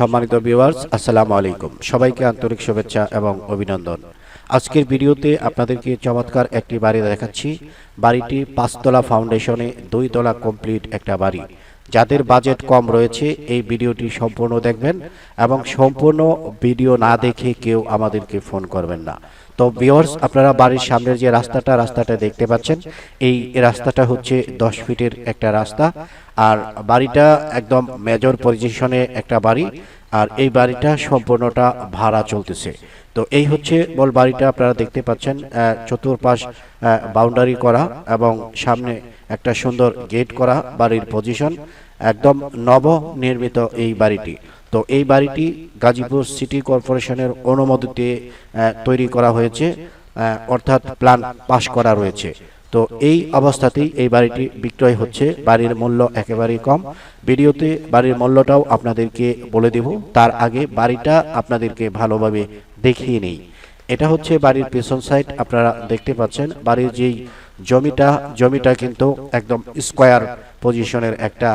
সম্মানিত ভিউয়ার্স আসসালামু আলাইকুম। সবাইকে আন্তরিক শুভেচ্ছা এবং অভিনন্দন। আজকের ভিডিওতে আপনাদেরকে চমৎকার একটি বাড়ি দেখাচ্ছি। বাড়িটি পাঁচতলা ফাউন্ডেশনে দুই তলা কমপ্লিট একটা বাড়ি। যাদের বাজেট কম রয়েছে, এই ভিডিওটি সম্পূর্ণ দেখবেন এবং সম্পূর্ণ ভিডিও না দেখে কেউ আমাদেরকে ফোন করবেন না। তো ভিউয়ার্স, আপনারা বাড়ির সামনের যে রাস্তাটা রাস্তাটা দেখতে পাচ্ছেন, এই রাস্তাটা হচ্ছে দশ ফিটের একটা রাস্তা। আর বাড়িটা একদম মেজর পজিশনে একটা বাড়ি, আর এই বাড়িটা সম্পূর্ণটা ভাড়া চলতেছে। তো এই হচ্ছে মূল বাড়িটা, আপনারা দেখতে পাচ্ছেন চতুর্পাশ বাউন্ডারি করা এবং সামনে একটা সুন্দর গেট করা বাড়ির পজিশন একদম নব নির্মিত এই বাড়িটি। তো এই বাড়িটি গাজীপুর সিটি কর্পোরেশনের অনুমোদিতে আহ, তৈরি করা হয়েছে অর্থাৎ প্ল্যান পাশ করা রয়েছে। তো এই অবস্থাতেই এই বাড়িটি বিক্রয় হচ্ছে। বাড়ির মূল্য একেবারেই কম। ভিডিওতে বাড়ির মূল্যটাও আপনাদেরকে বলে দেব। তার আগে বাড়িটা আপনাদেরকে ভালোভাবে দেখিয়ে নেই। এটা হচ্ছে বাড়ির পেছন সাইড আপনারা দেখতে পাচ্ছেন। বাড়ির যেই জমিটা জমিটা কিন্তু একদম স্কোয়ার পজিশনের একটা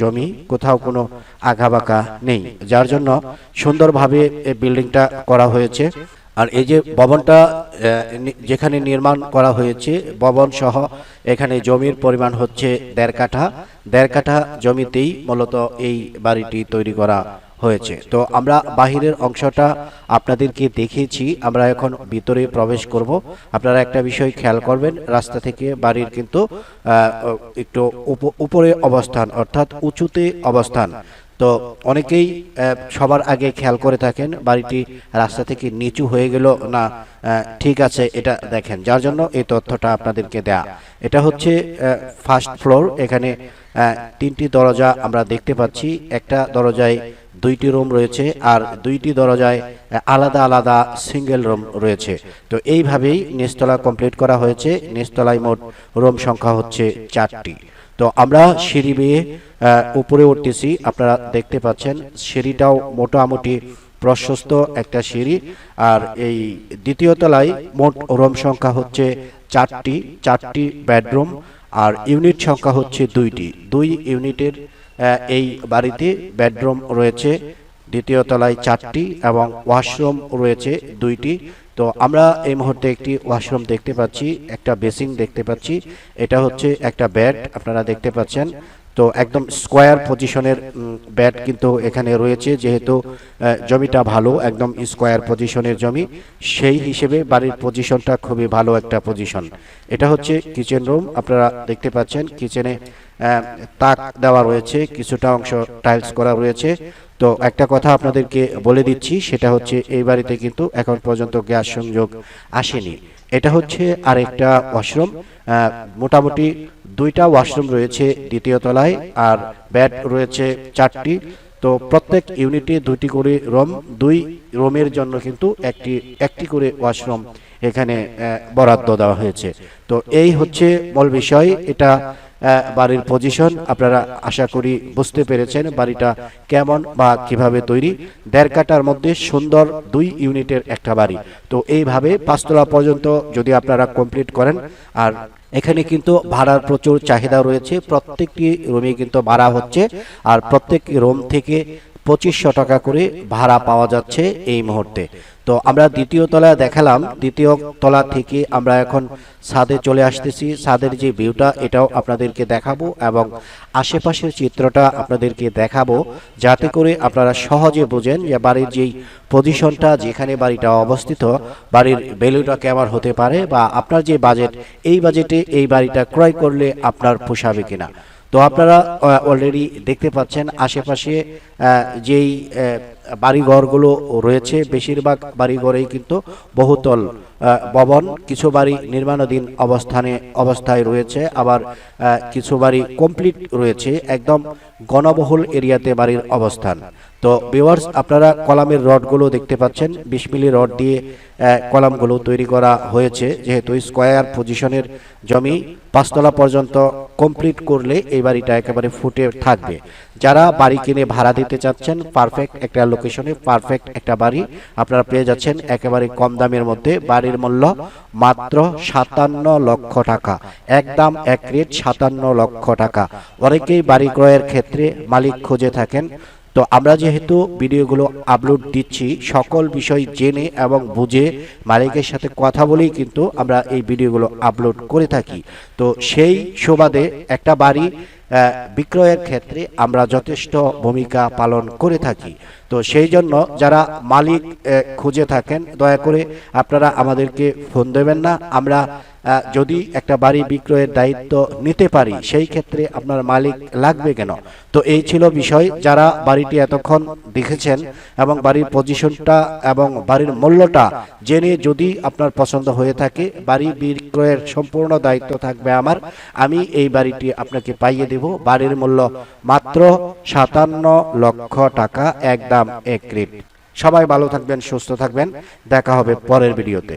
জমি, কোথাও কোনো আঁকাবাঁকা নেই। যার জন্য সুন্দরভাবে এই বিল্ডিংটা করা হয়েছে। আর এই যে ভবনটা যেখানে নির্মাণ করা হয়েছে, ভবন সহ এখানে জমির পরিমাণ হচ্ছে দেড় কাঠা। দেড় কাঠা জমিতেই মূলত এই বাড়িটি তৈরি করা হয়েছে। তো আমরা বাহিরের অংশটা আপনাদেরকে দেখিয়েছি। আমরা এখন ভিতরে প্রবেশ করব। আপনারা একটা বিষয় খেয়াল করবেন, রাস্তা থেকে বাড়ির কিন্তু একটু উপ- উপরে অবস্থান, অর্থাৎ উঁচুতে অবস্থান। তো অনেকেই সবার আগে খেয়াল করে থাকেন, বাড়িটি রাস্তা থেকে নিচু হয়ে গেল না ঠিক আছে, এটা দেখেন। যার জন্য এই তথ্যটা আপনাদেরকে দেয়া। এটা হচ্ছে ফার্স্ট ফ্লোর এখানে তিনটি দরজা আমরা দেখতে পাচ্ছি। একটা দরজায় দুইটি রুম রয়েছে আর দুইটি দরজায় আলাদা আলাদা সিঙ্গেল রুম রয়েছে। তো এইভাবেই নিচতলা কমপ্লিট করা হয়েছে। নিচতলায় মোট রুম সংখ্যা হচ্ছে চারটি। তো আমরা সিঁড়ি বেয়ে উপরে উঠতেছি। আপনারা দেখতে পাচ্ছেন সিঁড়িটাও মোটামুটি প্রশস্ত একটা সিঁড়ি। আর এই দ্বিতীয় তলায় মোট রুম সংখ্যা হচ্ছে চারটি চারটি বেডরুম। আর ইউনিট সংখ্যা হচ্ছে দুইটি। দুই ইউনিটের এই বাড়িতে বেডরুম রয়েছে, দ্বিতীয় তলায় চারটি এবং ওয়াশরুম রয়েছে দুইটি। তো আমরা এই মুহূর্তে একটি ওয়াশরুম দেখতে পাচ্ছি, একটা বেসিং দেখতে পাচ্ছি। এটা হচ্ছে একটা বেড, আপনারা দেখতে পাচ্ছেন। তো একদম স্কোয়ার পজিশনের ব্যাট কিন্তু এখানে রয়েছে, যেহেতু জমিটা ভালো, একদম স্কোয়ার পজিশনের জমি। সেই হিসেবে বাড়ির পজিশনটা খুবই ভালো একটা পজিশন। এটা হচ্ছে কিচেন রুম, আপনারা দেখতে পাচ্ছেন, কিচেনে তাক দেওয়া রয়েছে, কিছুটা অংশ টাইলস করা রয়েছে। তো একটা কথা আপনাদেরকে বলে দিচ্ছি, সেটা হচ্ছে এই বাড়িতে কিন্তু এখন পর্যন্ত গ্যাস সংযোগ আসেনি। এটা হচ্ছে আরেকটা ওয়াশরুম মোটামুটি দুইটা ওয়াশরুম রয়েছে দ্বিতীয় তলায় আর বেড রয়েছে চারটি। তো প্রত্যেক ইউনিটে দুটি করে রুম দুই রুমের জন্য কিন্তু একটি একটি করে ওয়াশরুম এখানে বরাদ্দ দেওয়া হয়েছে। তো এই হচ্ছে মূল বিষয়। এটা বাড়ির পজিশন আপনারা আশা করি বুঝতে পেরেছেন বাড়িটা কেমন বা কীভাবে তৈরি। দেড় কাটার মধ্যে সুন্দর দুই ইউনিটের একটা বাড়ি। তো এইভাবে পাঁচতলা পর্যন্ত যদি আপনারা কমপ্লিট করেন, আর এখানে কিন্তু ভাড়ার প্রচুর চাহিদা রয়েছে। প্রত্যেকটি রুমে কিন্তু ভাড়া হচ্ছে, আর প্রত্যেক রুম থেকে পঁচিশশো টাকা করে ভাড়া পাওয়া যাচ্ছে এই মুহূর্তে। তো আমরা দ্বিতীয় তলা দেখালাম। দ্বিতীয় তলা থেকে আমরা এখন ছাদে চলে আসতেছি। ছাদের যে ভিউটা, এটাও আপনাদেরকে দেখাবো এবং আশেপাশের চিত্রটা আপনাদেরকে দেখাবো, যাতে করে আপনারা সহজে বোঝেন যে বাড়ির যেই পজিশনটা যেখানে বাড়িটা অবস্থিত, বাড়ির ভ্যালুটা কেমন হতে পারে বা আপনার যে বাজেট এই বাজেটে এই বাড়িটা ক্রয় করলে আপনার পোষাবে কিনা। তো আপনারা অলরেডি দেখতে পাচ্ছেন আশেপাশে যেই বাড়িঘরগুলো রয়েছে বেশিরভাগ বাড়িঘরেই কিন্তু বহুতল। ভবন, কিছু বাড়ি নির্মাণাধীন অবস্থানে, অবস্থায় রয়েছে, আবার কিছু বাড়ি কমপ্লিট রয়েছে, একদম গণবহুল এরিয়াতে বাড়ির অবস্থান। তো ভিউয়ার্স আপনারা কলামের রডগুলো দেখতে পাচ্ছেন, বিশ মিলি রড দিয়ে কলামগুলো তৈরি করা হয়েছে, যেহেতু স্কোয়ার পজিশনের জমি, পাঁচতলা পর্যন্ত কমপ্লিট করলে এই বাড়িটা একেবারে ফুটে থাকবে। যারা বাড়ি কিনে ভাড়া দিতে চাচ্ছেন পারফেক্ট একটা লোকেশনে পারফেক্ট একটা বাড়ি আপনারা পেয়ে যাচ্ছেন, একেবারে কম দামের মধ্যে বাড়ির মূল্য, মাত্র সাতান্ন লক্ষ টাকা। একদম এক রেট সাতান্ন লক্ষ টাকা। অনেকেই বাড়ি ক্রয়ের ক্ষেত্রে মালিক খুঁজে থাকেন। তো আমরা যেহেতু ভিডিওগুলো আপলোড দিচ্ছি, সকল বিষয় জেনে এবং বুঝে মালিকের সাথে কথা বলেই কিন্তু আমরা এই ভিডিওগুলো আপলোড করে থাকি। তো সেই সুবাদে একটা বাড়ি বিক্রয়ের ক্ষেত্রে আমরা যথেষ্ট ভূমিকা পালন করে থাকি। তো সেই জন্য যারা মালিক খুঁজে থাকেন, দয়া করে আপনারা আমাদেরকে ফোন দেবেন না। আমরা যদি একটা বাড়ি বিক্রয়ের দায়িত্ব নিতে পারি, সেই ক্ষেত্রে আপনার মালিক লাগবে কেন? তো এই ছিল বিষয়। যারা বাড়িটি এতক্ষণ দেখেছেন এবং বাড়ির পজিশনটা এবং বাড়ির মূল্যটা জেনে যদি আপনার পছন্দ হয়ে থাকে, বাড়ি বিক্রয়ের সম্পূর্ণ দায়িত্ব থাকবে আমার। আমি এই বাড়িটি আপনাকে পাইয়ে দেব, বাড়ির মূল্য মাত্র সাতান্ন লক্ষ টাকা, একদম এক সবাই ভালো থাকবেন, সুস্থ থাকবেন। দেখা হবে পরের ভিডিওতে।